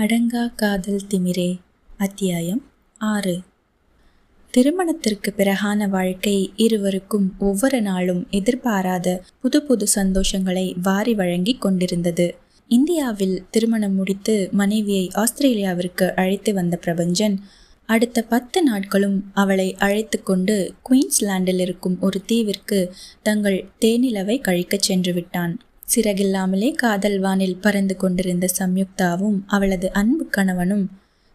அடங்கா காதல் திமிரே. அத்தியாயம் ஆறு. திருமணத்திற்கு பிறகான வாழ்க்கை இருவருக்கும் ஒவ்வொரு நாளும் எதிர்பாராத புது புது சந்தோஷங்களை வாரி வழங்கி கொண்டிருந்தது. இந்தியாவில் திருமணம் முடித்து மனைவியை ஆஸ்திரேலியாவிற்கு அழைத்து வந்த பிரபஞ்சன் அடுத்த பத்து நாட்களும் அவளை அழைத்து கொண்டு குயின்ஸ்லாண்டில் இருக்கும் ஒரு தீவிற்கு தங்கள் தேனிலவை கழிக்கச் சென்று விட்டான். சிறகில்லாமலே காதல் வானில் பறந்து கொண்டிருந்த சம்யுக்தாவும் அவளது அன்பு கணவனும்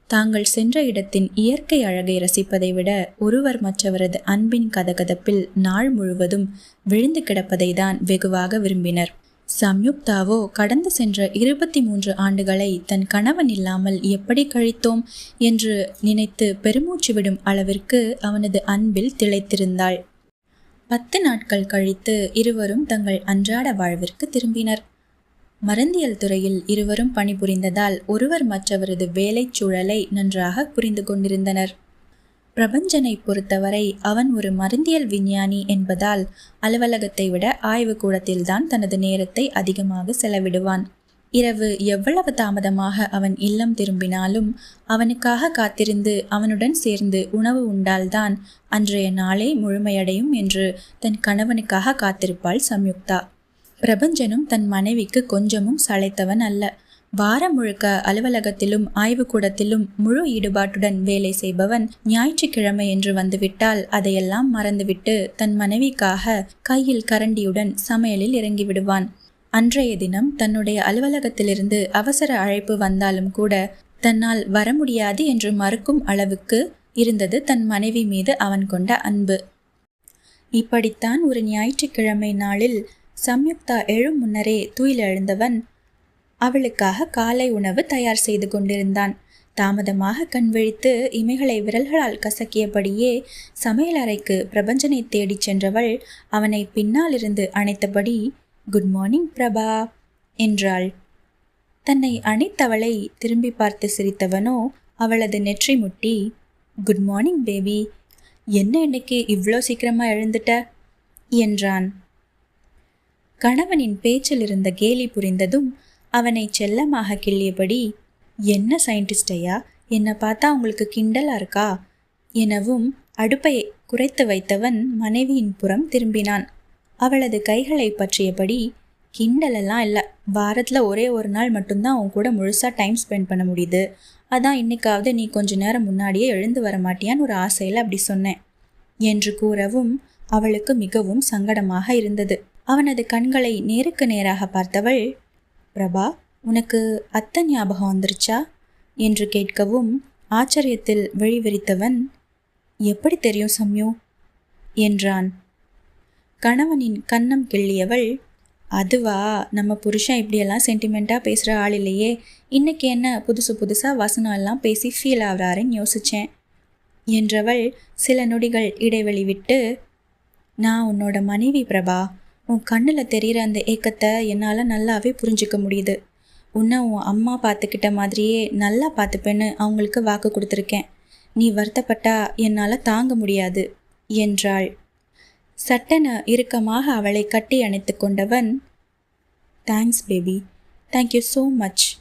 தாங்கள் சென்ற இடத்தின் இயற்கை அழகை ரசிப்பதை விட ஒருவர் மற்றவரது அன்பின் கதகதப்பில் நாள் முழுவதும் விழுந்து கிடப்பதை தான் வெகுவாக விரும்பினர். சம்யுக்தாவோ கடந்து சென்ற இருபத்தி மூன்று ஆண்டுகளை தன் கணவன் இல்லாமல் எப்படி கழித்தோம் என்று நினைத்து பெருமூச்சு விடும் அளவிற்கு அவனது அன்பில் திளைத்திருந்தாள். பத்து நாட்கள் கழித்து இருவரும் தங்கள் அன்றாட வாழ்விற்கு திரும்பினர். மருந்தியல் துறையில் இருவரும் பணிபுரிந்ததால் ஒருவர் மற்றவரது வேலைச் சூழலை நன்றாக புரிந்து கொண்டிருந்தனர். பிரபஞ்சனை பொறுத்தவரை அவன் ஒரு மருந்தியல் விஞ்ஞானி என்பதால் அலுவலகத்தை விட ஆய்வு கூடத்தில்தான் தனது நேரத்தை அதிகமாக செலவிடுவான். இரவு எவ்வளவு தாமதமாக அவன் இல்லம் திரும்பினாலும் அவனுக்காக காத்திருந்து அவனுடன் சேர்ந்து உணவு உண்டால்தான் அன்றைய நாளே முழுமையடையும் என்று தன் கணவனுக்காக காத்திருப்பாள் சம்யுக்தா. பிரபஞ்சனும் தன் மனைவிக்கு கொஞ்சமும் சளைத்தவன் அல்ல. வாரம் முழுக்க அலுவலகத்திலும் ஆய்வுக்கூடத்திலும் முழு ஈடுபாட்டுடன் வேலை செய்பவன் ஞாயிற்றுக்கிழமை என்று வந்துவிட்டால் அதையெல்லாம் மறந்துவிட்டு தன் மனைவிக்காக கையில் கரண்டியுடன் சமையலில் இறங்கிவிடுவான். அன்றைய தினம் தன்னுடைய அலுவலகத்திலிருந்து அவசர அழைப்பு வந்தாலும் கூட தன்னால் வர முடியாது என்று மறுக்கும் அளவுக்கு இருந்தது தன் மனைவி மீது அவன் கொண்ட அன்பு. இப்படித்தான் ஒரு ஞாயிற்றுக்கிழமை நாளில் சம்யுக்தா எழும் முன்னரே தூயிலெழுந்தவன் அவளுக்காக காலை உணவு தயார் செய்து கொண்டிருந்தான். தாமதமாக கண் விழித்து இமைகளை விரல்களால் கசக்கியபடியே சமையலறைக்கு பிரபஞ்சனை தேடிச் சென்றவள் அவனை பின்னாலிருந்து அணைத்தபடி குட் மார்னிங் பிரபா. என்றாள். தன்னை அணைத்தவளை திரும்பி பார்த்து சிரித்தவனோ அவளது நெற்றி முட்டி குட் மார்னிங் பேபி. என்ன இன்னைக்கு இவ்வளோ சீக்கிரமா எழுந்துட்ட? என்றான். கணவனின் பேச்சில் இருந்த கேலி புரிந்ததும் அவனை செல்லமாக கிள்ளியபடி என்ன சயின்டிஸ்டையா என்னை பார்த்தா உங்களுக்கு கிண்டலா இருக்கா? எனவும் அடுப்பை குறைத்து வைத்தவன் மனைவியின் புறம் திரும்பினான். அவளது கைகளை பற்றியபடி கிண்டலெல்லாம் இல்லை. வாரத்தில் ஒரே ஒரு நாள் மட்டும்தான் அவன் கூட முழுசாக டைம் ஸ்பெண்ட் பண்ண முடியுது. அதான் இன்னைக்காவது நீ கொஞ்ச நேரம் முன்னாடியே எழுந்து வர மாட்டியான்னு ஒரு ஆசையில் அப்படி சொன்னேன். என்று கூறவும் அவளுக்கு மிகவும் சங்கடமாக இருந்தது. அவனது கண்களை நேருக்கு நேராக பார்த்தவள் பிரபா உனக்கு அத்தை ஞாபகம் வந்துருச்சா? என்று கேட்கவும் ஆச்சரியத்தில் விழிவிரித்தவன் எப்படி தெரியும் சம்யு? என்றான். கணவனின் கன்னம் கிள்ளியவள் அதுவா நம்ம புருஷன் இப்படியெல்லாம் சென்டிமெண்ட்டாக பேசுகிற ஆள் இல்லையே. இன்னைக்கு என்ன புதுசு புதுசாக வசனம் எல்லாம் பேசி ஃபீல் ஆகிறாருன்னு யோசித்தேன் என்றவள் சில நொடிகள் இடைவெளி விட்டு நான் உன்னோட மனைவி பிரபா. உன் கண்ணில் தெரிகிற அந்த ஏக்கத்தை என்னால் நல்லாவே புரிஞ்சிக்க முடியுது. உன்னை உன் அம்மா பார்த்துக்கிட்ட மாதிரியே நல்லா பார்த்துப்பேன்னு அவங்களுக்கு வாக்கு கொடுத்துருக்கேன். நீ வருத்தப்பட்டா என்னால் தாங்க முடியாது என்றாள். சட்டென இறுக்கமாக அவளை கட்டி அணைத்து கொண்டவன் thanks baby thank you so much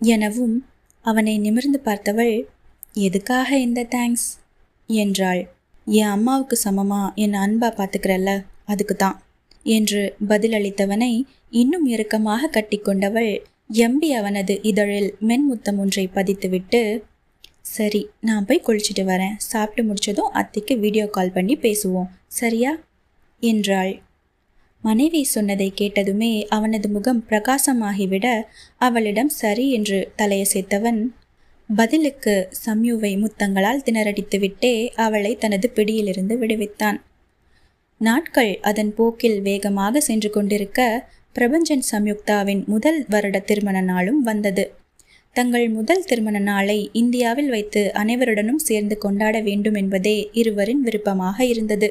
எனவும் அவனை நிமிர்ந்து பார்த்தவள் எதுக்காக இந்த தேங்க்ஸ் என்றாள். என் அம்மாவுக்கு சமமாக என் அன்பாக பார்த்துக்கிறல்ல அதுக்கு தான் என்று பதிலளித்தவனை இன்னும் இறுக்கமாக கட்டிக்கொண்டவள் எம்பி அவனது இதழில் மென்முத்தம் ஒன்றை பதித்துவிட்டு சரி நான் போய் குளிச்சுட்டு வரேன். சாப்பிட்டு முடிச்சதும் அத்தைக்கு வீடியோ கால் பண்ணி பேசுவோம். சரியா? என்றாள். மனைவி சொன்னதை கேட்டதுமே அவனது முகம் பிரகாசமாகிவிட அவளிடம் சரி என்று தலையசைத்தவன் பதிலுக்கு சம்யுவை முத்தங்களால் திணறடித்துவிட்டே அவளை தனது பிடியிலிருந்து விடுவித்தான். நாட்கள் அதன் போக்கில் வேகமாக சென்று கொண்டிருக்க பிரபஞ்சன் சம்யுக்தாவின் முதல் வருட திருமண நாளும் வந்தது. தங்கள் முதல் திருமண நாளை இந்தியாவில் வைத்து அனைவருடனும் சேர்ந்து கொண்டாட வேண்டும் என்பதே இருவரின் விருப்பமாக இருந்தது.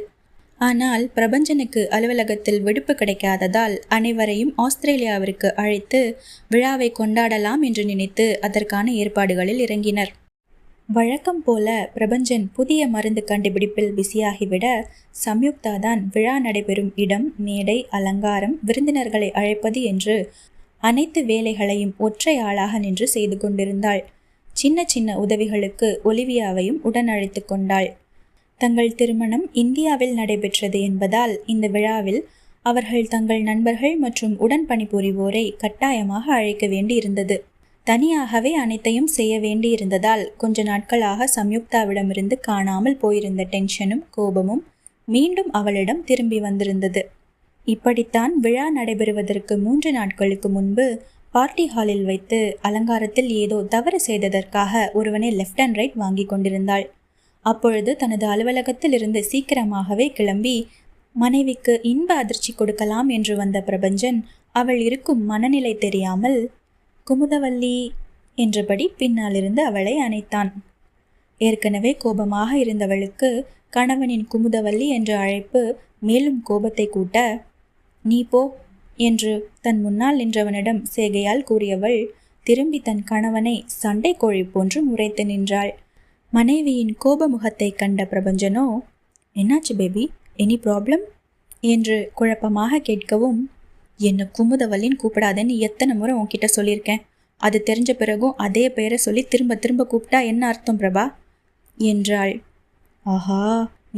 ஆனால் பிரபஞ்சனுக்கு அலுவலகத்தில் விடுப்பு கிடைக்காததால் அனைவரையும் ஆஸ்திரேலியாவிற்கு அழைத்து விழாவை கொண்டாடலாம் என்று நினைத்து அதற்கான ஏற்பாடுகளில் இறங்கினர். வழக்கம் போல பிரபஞ்சன் புதிய மருந்து கண்டுபிடிப்பில் பிஸியாகிவிட சம்யுக்தா தான் விழா நடைபெறும் இடம் மேடை அலங்காரம் விருந்தினர்களை அழைப்பது என்று அனைத்து வேலைகளையும் ஒற்றை ஆளாக நின்று செய்து கொண்டிருந்தாள். சின்ன சின்ன உதவிகளுக்கு ஒலிவியாவையும் உடன் அழைத்து கொண்டாள். தங்கள் திருமணம் இந்தியாவில் நடைபெற்றது என்பதால் இந்த விழாவில் அவர்கள் தங்கள் நண்பர்கள் மற்றும் உடன் பணிபுரிவோரை கட்டாயமாக அழைக்க வேண்டியிருந்தது. தனியாகவே அனைத்தையும் செய்ய வேண்டியிருந்ததால் கொஞ்ச நாட்களாக சம்யுக்தாவிடமிருந்து காணாமல் போயிருந்த டென்ஷனும் கோபமும் மீண்டும் அவளிடம் திரும்பி வந்திருந்தது. இப்படித்தான் விழா நடைபெறுவதற்கு மூன்று நாட்களுக்கு முன்பு பார்ட்டி ஹாலில் வைத்து அலங்காரத்தில் ஏதோ தவறு செய்ததற்காக ஒருவனை லெஃப்ட் அண்ட் ரைட் வாங்கி கொண்டிருந்தாள். அப்பொழுது தனது அலுவலகத்தில் இருந்து சீக்கிரமாகவே கிளம்பி மனைவிக்கு இன்ப அதிர்ச்சி கொடுக்கலாம் என்று வந்த பிரபஞ்சன் அவள் இருக்கும் மனநிலை தெரியாமல் குமுதவல்லி என்றபடி பின்னாலிருந்து அவளை அணைத்தான். ஏற்கனவே கோபமாக இருந்தவளுக்கு கணவனின் குமுதவல்லி என்ற அழைப்பு மேலும் கோபத்தை கூட்ட நீ போ என்று தன் முன்னால் நின்றவனிடம் சேகையால் கூறியவள் திரும்பி தன் கணவனை சண்டை கோழி போன்று முறைத்து நின்றாள். மனைவியின் கோப முகத்தை கண்ட பிரபஞ்சனோ என்னாச்சு பேபி? Any problem? என்று குழப்பமாக கேட்கவும் என்னை குமுதவல்லின்னு கூப்பிடாதேன்னு எத்தனை முறை உன்கிட்ட சொல்லியிருக்கேன். அது தெரிஞ்ச பிறகும் அதே பெயரை சொல்லி திரும்ப திரும்ப கூப்பிட்டா என்ன அர்த்தம் பிரபா? என்றாள். ஆஹா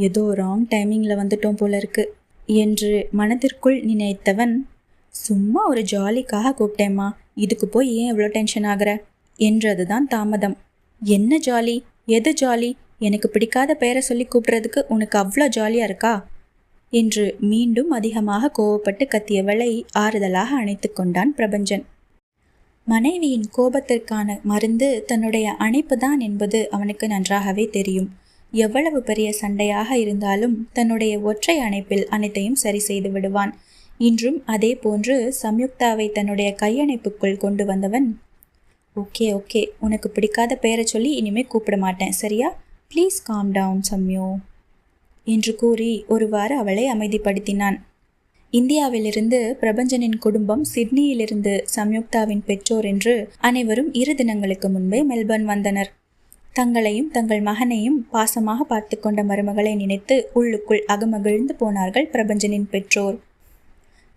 ஏதோ ராங் டைமிங்கில் வந்துட்டோம் போல இருக்குது என்று மனதிற்குள் நினைத்தவன் சும்மா ஒரு ஜாலிக்காக கூப்பிட்டேம்மா. இதுக்கு போய் ஏன் இவ்வளோ டென்ஷன் ஆகிற? என்றதுதான் தாமதம். என்ன ஜாலி? எது ஜாலி? எனக்கு பிடிக்காத பெயரை சொல்லி கூப்பிட்றதுக்கு உனக்கு அவ்வளோ ஜாலியாக இருக்கா? என்று மீண்டும் அதிகமாக கோவப்பட்டு கத்தியவளை ஆறுதலாக அணைத்து கொண்டான் பிரபஞ்சன். மனைவியின் கோபத்திற்கான மருந்து தன்னுடைய அணைப்பு தான் என்பது அவனுக்கு நன்றாகவே தெரியும். எவ்வளவு பெரிய சண்டையாக இருந்தாலும் தன்னுடைய ஒற்றை அணைப்பில் அனைத்தையும் சரி செய்து விடுவான். இன்றும் அதே போன்று சம்யுக்தாவை தன்னுடைய கையணைப்புக்குள் கொண்டு வந்தவன் ஓகே ஓகே உனக்கு பிடிக்காத பெயரை சொல்லி இனிமேல் கூப்பிட மாட்டேன் சரியா? ப்ளீஸ் காம் டவுன் சம்யோ என்று கூறி ஒருவாறு அவளை அமைதிப்படுத்தினான். இந்தியாவிலிருந்து பிரபஞ்சனின் குடும்பம் சிட்னியிலிருந்து சம்யுக்தாவின் பெற்றோர் என்று அனைவரும் இரு தினங்களுக்கு முன்பே மெல்பர்ன் வந்தனர். தங்களையும் தங்கள் மகனையும் பாசமாக பார்த்து கொண்ட மருமகளை நினைத்து உள்ளுக்குள் அகமகிழ்ந்து போனார்கள் பிரபஞ்சனின் பெற்றோர்.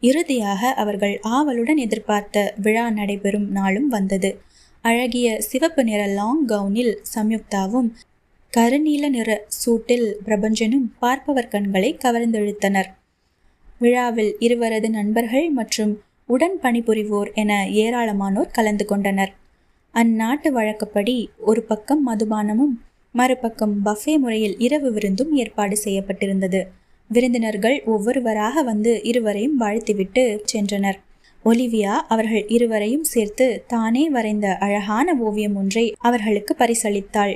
இறுதியாக அவர்கள் ஆவலுடன் எதிர்பார்த்த விழா நடைபெறும் நாளும் வந்தது. அழகிய சிவப்பு நிற லாங் கவுனில் சம்யுக்தாவும் கருநீல நிற சூட்டில் பிரபஞ்சனும் பார்ப்பவர் கண்களை கவர்ந்தெழுத்தனர். விழாவில் இருவரது நண்பர்கள் மற்றும் உடன் பணிபுரிவோர் என ஏராளமானோர் கலந்து கொண்டனர். அந்நாட்டு வழக்கப்படி ஒரு பக்கம் மதுபானமும் மறுபக்கம் பஃபே முறையில் இரவு விருந்தும் ஏற்பாடு செய்யப்பட்டிருந்தது. விருந்தினர்கள் ஒவ்வொருவராக வந்து இருவரையும் வாழ்த்திவிட்டு சென்றனர். ஒலிவியா அவர்கள் இருவரையும் சேர்த்து தானே வரைந்த அழகான ஓவியம் ஒன்றை அவர்களுக்கு பரிசளித்தாள்.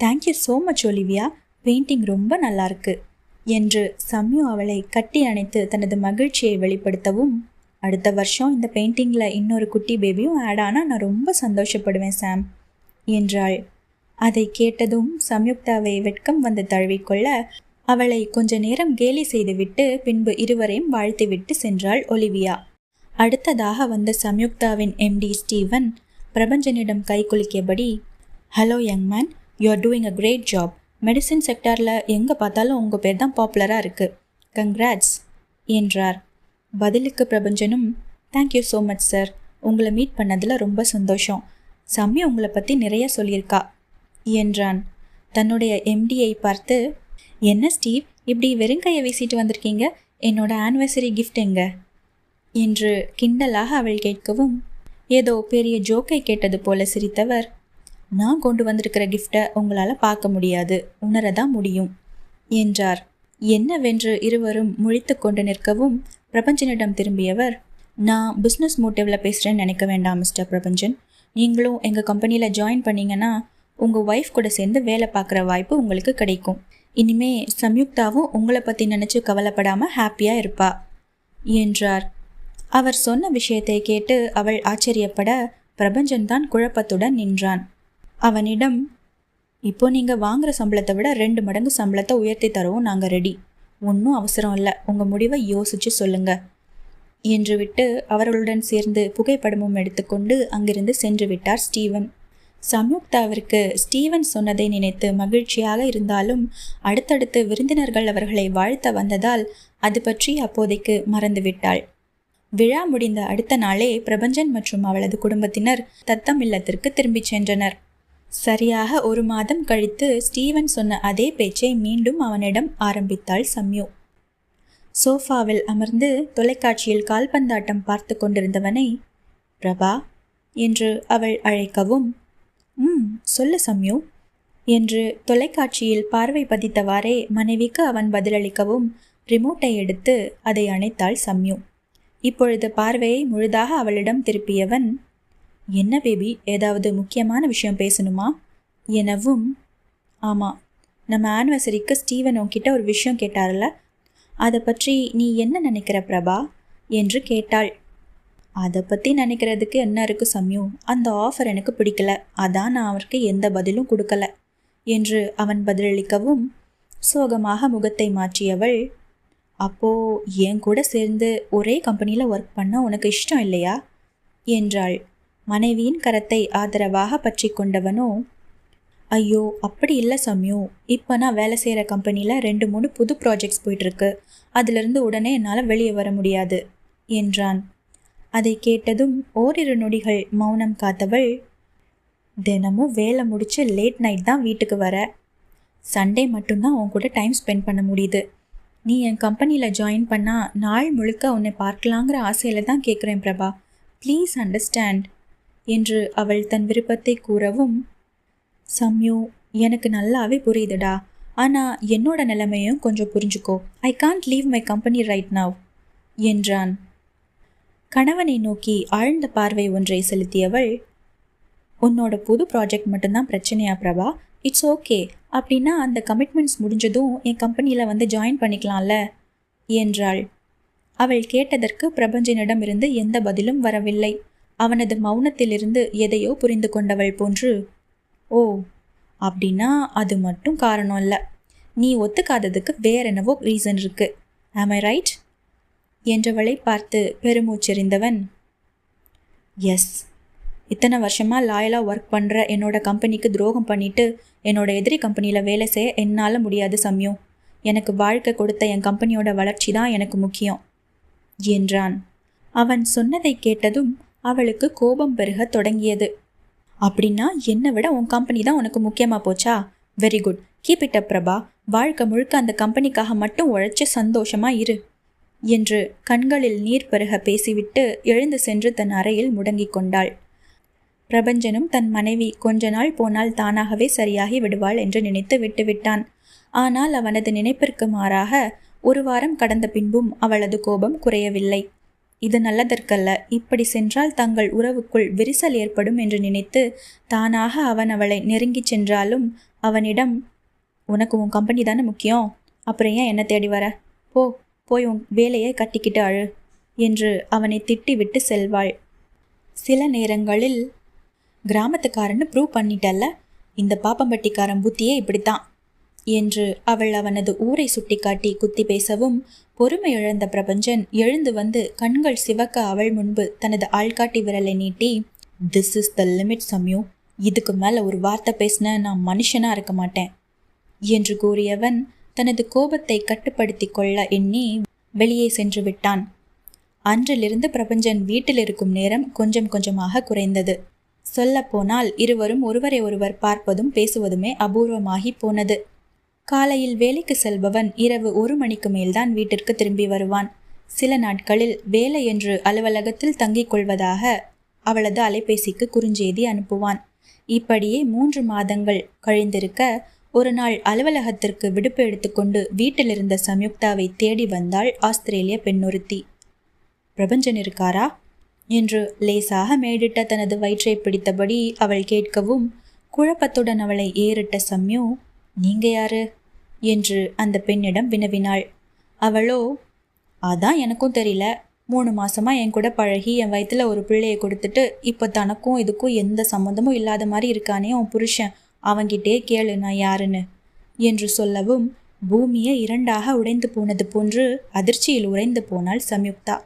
Thank you so much Olivia. Painting ரொம்ப நல்லா இருக்கு என்று சம்யு அவளை கட்டி அணைத்து தனது மகிழ்ச்சியை வெளிப்படுத்தவும் அடுத்த வருஷம் இந்த பெயிண்டிங்கில் இன்னொரு குட்டி பேபியும் ஆட் ஆனால் நான் ரொம்ப சந்தோஷப்படுவேன் சாம் என்றாள். அதை கேட்டதும் சம்யுக்தாவை வெட்கம் வந்து தழுவிக்கொள்ள அவளை கொஞ்ச நேரம் கேலி செய்துவிட்டு பின்பு இருவரையும் வாழ்த்திவிட்டு சென்றாள் ஒலிவியா. அடுத்ததாக வந்த சம்யுக்தாவின் எம்டி ஸ்டீவன் பிரபஞ்சனிடம் கை குலுக்கியபடி hello young man you are doing a great job medicine செக்டாரில் எங்கே பார்த்தாலும் உங்கள் பேர் தான் பாப்புலராக இருக்குது கங்க்ராட்ஸ் என்றார். பதிலுக்கு பிரபஞ்சனும் thank you so much sir உங்களை மீட் பண்ணதில் ரொம்ப சந்தோஷம். சம்மி உங்களை பற்றி நிறைய சொல்லியிருக்கா என்றான். தன்னுடைய எம்டியை பார்த்து என்ன ஸ்டீவ் இப்படி வெறுங்கையை வீசிட்டு வந்திருக்கீங்க? என்னோட ஆனிவர்சரி கிஃப்ட் எங்க? என்று கிண்டலாக அவள் கேட்கவும் ஏதோ பெரிய ஜோக்கை கேட்டது போல சிரித்தவர் நான் கொண்டு வந்திருக்கிற கிஃப்டை உங்களால் பார்க்க முடியாது. உணரதான் முடியும் என்றார். என்னவென்று இருவரும் முழித்து கொண்டு நிற்கவும் பிரபஞ்சனிடம் திரும்பியவர் நான் பிஸ்னஸ் மோட்டிவில் பேசுகிறேன்னு நினைக்க வேண்டாம் மிஸ்டர் பிரபஞ்சன். நீங்களும் எங்கள் கம்பெனியில் ஜாயின் பண்ணீங்கன்னா உங்கள் ஒய்ஃப் கூட சேர்ந்து வேலை பார்க்குற வாய்ப்பு உங்களுக்கு கிடைக்கும். இனிமே சம்யுக்தாவும் உங்களை பற்றி நினச்சி கவலைப்படாமல் ஹாப்பியாக இருப்பா என்றார். அவர் சொன்ன விஷயத்தை கேட்டு அவள் ஆச்சரியப்பட பிரபஞ்சன் தான் குழப்பத்துடன் நின்றான். அவனிடம் இப்போ நீங்கள் வாங்குற சம்பளத்தை விட ரெண்டு மடங்கு சம்பளத்தை உயர்த்தி தரவும் நாங்கள் ரெடி ஒன்றும் அவசரம் இல்லை. உங்கள் முடிவை யோசிச்சு சொல்லுங்கள் என்று விட்டு அவர்களுடன் சேர்ந்து புகைப்படமும் எடுத்துக்கொண்டு அங்கிருந்து சென்று விட்டார் ஸ்டீவன். சம்யுக்தாவிற்கு ஸ்டீவன் சொன்னதை நினைத்து மகிழ்ச்சியாக இருந்தாலும் அடுத்தடுத்து விருந்தினர்கள் அவர்களை வாழ்த்த வந்ததால் அது பற்றி அப்போதைக்கு மறந்துவிட்டாள். விழா முடிந்த அடுத்த நாளே பிரபஞ்சன் மற்றும் அவளது குடும்பத்தினர் தத்தம் இல்லத்திற்கு திரும்பிச் சென்றனர். சரியாக ஒரு மாதம் கழித்து ஸ்டீவன் சொன்ன அதே பேச்சை மீண்டும் அவனிடம் ஆரம்பித்தாள் சம்யு. சோஃபாவில் அமர்ந்து தொலைக்காட்சியில் கால்பந்தாட்டம் பார்த்து கொண்டிருந்தவனை பிரபா என்று அவள் அழைக்கவும் ம் சொல்லு சம்யு என்று தொலைக்காட்சியில் பார்வை பதித்தவாறே மனைவிக்கு அவன் பதிலளிக்கவும் ரிமோட்டை எடுத்து அதை அணைத்தாள் சம்யு. இப்பொழுது பார்வையை முழுதாக அவளிடம் திருப்பியவன் என்ன பேபி ஏதாவது முக்கியமான விஷயம் பேசணுமா? எனவும் ஆமாம் நம்ம ஆனிவர்சரிக்கு ஸ்டீவன் உன்கிட்ட ஒரு விஷயம் கேட்டார்ல அதை பற்றி நீ என்ன நினைக்கிற பிரபா? என்று கேட்டாள். அதை பற்றி நினைக்கிறதுக்கு என்ன இருக்கு சம்யு? அந்த ஆஃபர் எனக்கு பிடிக்கல. அதான் நான் அவருக்கு எந்த பதிலும் கொடுக்கல. என்று அவன் பதிலளிக்கவும் சோகமாக முகத்தை மாற்றியவள் அப்போது என் கூட சேர்ந்து ஒரே கம்பெனியில் ஒர்க் பண்ண உனக்கு இஷ்டம் இல்லையா? என்றாள். மனைவியின் கரத்தை ஆதரவாக பற்றி கொண்டவனோ? ஐயோ அப்படி இல்லை சம்யு. இப்போ நான் வேலை செய்கிற கம்பெனியில் ரெண்டு மூணு புது ப்ராஜெக்ட்ஸ் போயிட்டுருக்கு. அதிலிருந்து உடனே என்னால் வெளியே வர முடியாது என்றான். அதை கேட்டதும் ஓரிரு நொடிகள் மௌனம் காத்தவள் தினமும் வேலை முடிச்சு லேட் நைட் தான் வீட்டுக்கு வர. சண்டே மட்டும்தான் உன் கூட டைம் ஸ்பெண்ட் பண்ண முடியுது. நீ என் கம்பெனியில் ஜாயின் பண்ணால் நாள் முழுக்க உன்னை பார்க்கலாங்கிற ஆசையில் தான் கேட்குறேன் பிரபா. ப்ளீஸ் அண்டர்ஸ்டாண்ட் என்று அவள் தன் விருப்பத்தை கூறவும் சம்யு எனக்கு நல்லாவே புரியுதுடா. ஆனால் என்னோட நிலைமையும் கொஞ்சம் புரிஞ்சுக்கோ. I can't leave my company right now என்றான். கணவனை நோக்கி ஆழ்ந்த பார்வை ஒன்றை செலுத்தியவள் உன்னோட புது ப்ராஜெக்ட் மட்டும்தான் பிரச்சனையா பிரபா? இட்ஸ் ஓகே அப்படின்னா அந்த கமிட்மெண்ட்ஸ் முடிஞ்சதும் என் கம்பெனியில் வந்து ஜாயின் பண்ணிக்கலாம்ல என்றாள். அவள் கேட்டதற்கு பிரபஞ்சனிடமிருந்து எந்த பதிலும் வரவில்லை. அவனது மௌனத்திலிருந்து எதையோ புரிந்து கொண்டவள் போன்று ஓ அப்படின்னா அது மட்டும் காரணம் இல்லை. நீ ஒத்துக்காததுக்கு வேற என்னவோ ரீசன் இருக்கு. ஆம் ஐ ரைட் என்றவளை பார்த்து பெருமூச்செறிந்தவன் எஸ் இத்தனை வருஷமாக லாயலாக ஒர்க் பண்ணுற என்னோட கம்பெனிக்கு துரோகம் பண்ணிட்டு என்னோட எதிரி கம்பெனியில் வேலை செய்ய என்னால் முடியாது சமயம் எனக்கு வாழ்க்கை கொடுத்த என் கம்பெனியோட வளர்ச்சி தான் எனக்கு முக்கியம் என்றான். அவன் சொன்னதை கேட்டதும் அவளுக்கு கோபம் பெருக தொடங்கியது. அப்படின்னா என்னை விட உன் கம்பெனி தான் உனக்கு முக்கியமாக போச்சா? Very good keep it up Prabha. வாழ்க்கை முழுக்க அந்த கம்பெனிக்காக மட்டும் உழைச்சி சந்தோஷமா இரு. என்று கண்களில் நீர் பெருக பேசிவிட்டு எழுந்து சென்று தன் அறையில் முடங்கிக் கொண்டாள். பிரபஞ்சனும் தன் மனைவி கொஞ்ச நாள் போனால் தானாகவே சரியாகி விடுவாள் என்று நினைத்து விட்டுவிட்டான் ஆனால் அவனது நினைப்பிற்கு மாறாக ஒரு வாரம் கடந்த பின்பும் அவளது கோபம் குறையவில்லை. இது நல்லதற்கல்ல. இப்படி சென்றால் தங்கள் உறவுக்குள் விரிசல் ஏற்படும் என்று நினைத்து தானாக அவன் அவளை நெருங்கிச் சென்றாலும் அவனிடம் உனக்கு உன் கம்பெனி தானே முக்கியம்? அப்புறம் ஏன் என்ன தேடி வர? போ போய் உன் வேலையை கட்டிக்கிட்டு அழு என்று அவனை திட்டிவிட்டு செல்வாள். சில நேரங்களில் கிராமத்துக்காரன்னு ப்ரூவ் பண்ணிட்டல்ல. இந்த பாப்பம்பட்டிக்காரன் புத்தியே இப்படித்தான். என்று அவள் அவனது ஊரை சுட்டிக்காட்டி குத்தி பேசவும் பொறுமை இழந்த பிரபஞ்சன் எழுந்து வந்து கண்கள் சிவக்க அவள் முன்பு தனது ஆள்காட்டி விரலை நீட்டி this is the limit Samyu இதுக்கு மேலே ஒரு வார்த்தை பேசின நான் மனுஷனாக இருக்க மாட்டேன் என்று கூறியவன் தனது கோபத்தை கட்டுப்படுத்தி கொள்ள எண்ணி வெளியே சென்று விட்டான். அன்றிலிருந்து பிரபஞ்சன் வீட்டில் இருக்கும் நேரம் கொஞ்சம் கொஞ்சமாக குறைந்தது. சொல்லப்போனால் இருவரும் ஒருவரை ஒருவர் பார்ப்பதும் பேசுவதுமே அபூர்வமாகி போனது. காலையில் வேலைக்கு செல்பவன் இரவு ஒரு மணிக்கு மேல்தான் வீட்டிற்கு திரும்பி வருவான். சில நாட்களில் வேலை என்று அலுவலகத்தில் தங்கிக் கொள்வதாக அவளது அலைபேசிக்கு குறுஞ்செய்தி அனுப்புவான். இப்படியே மூன்று மாதங்கள் கழிந்திருக்க ஒரு நாள் அலுவலகத்திற்கு விடுப்பு எடுத்துக்கொண்டு வீட்டிலிருந்த சம்யுக்தாவை தேடி வந்தாள் ஆஸ்திரேலிய பெண்ணொருத்தி பிரபஞ்சன் இருக்காரா? என்று லேசாக மேடிட்ட தனது வயிற்றை பிடித்தபடி அவள் கேட்கவும் குழப்பத்துடன் அவளை ஏறிட்ட சம்யு நீங்க யாரு? என்று அந்த பெண்ணிடம் வினவினாள். அவளோ? அதான் எனக்கும் தெரியல. மூணு மாசமா என் கூட பழகி என் வயிற்றுல ஒரு பிள்ளையை கொடுத்துட்டு இப்போ தனக்கும் இதுக்கும் எந்த சம்மந்தமும் இல்லாத மாதிரி இருக்கானே உன் புருஷன். அவங்கிட்டே கேளு நான் யாருன்னு. என்று சொல்லவும் பூமியை இரண்டாக உடைந்து போனது போன்று அதிர்ச்சியில் உறைந்து போனாள் சம்யுக்தா.